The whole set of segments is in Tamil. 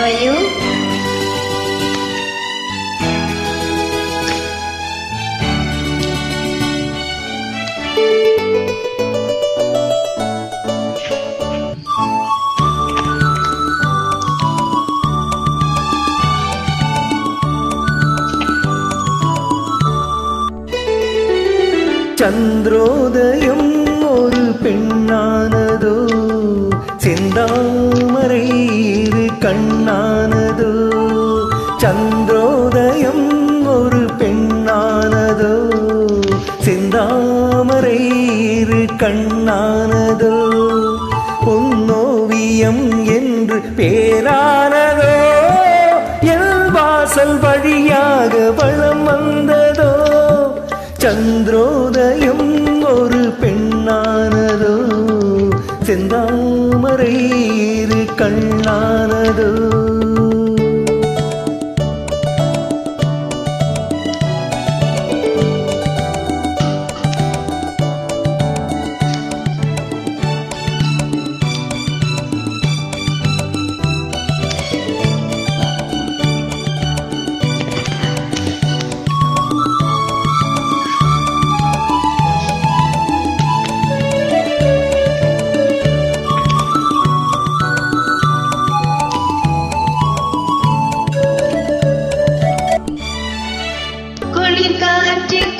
are you? சந்திரோதயம் ஒரு பெண்ணானதோ செந்தாமரை கண்ணானதோ? சந்திரோதயம் ஒரு பெண்ணானதோ? செந்தாமரை இரு கண்ணானதோ? பொன்னோவியம் என்று பேரானதோ? எல் வாசல் வழியாக வளம் வந்ததோ? சந்திரோதயம் ஒரு பெண்ணானதோ? செந்தாமரை did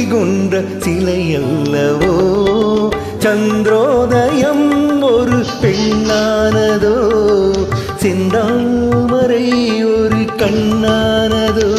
கொடி கொண்ட சிலையல்லவோ? சந்திரோதயம் ஒரு பெண்ணானதோ? செந்தாமரை ஒரு கண்ணானதோ?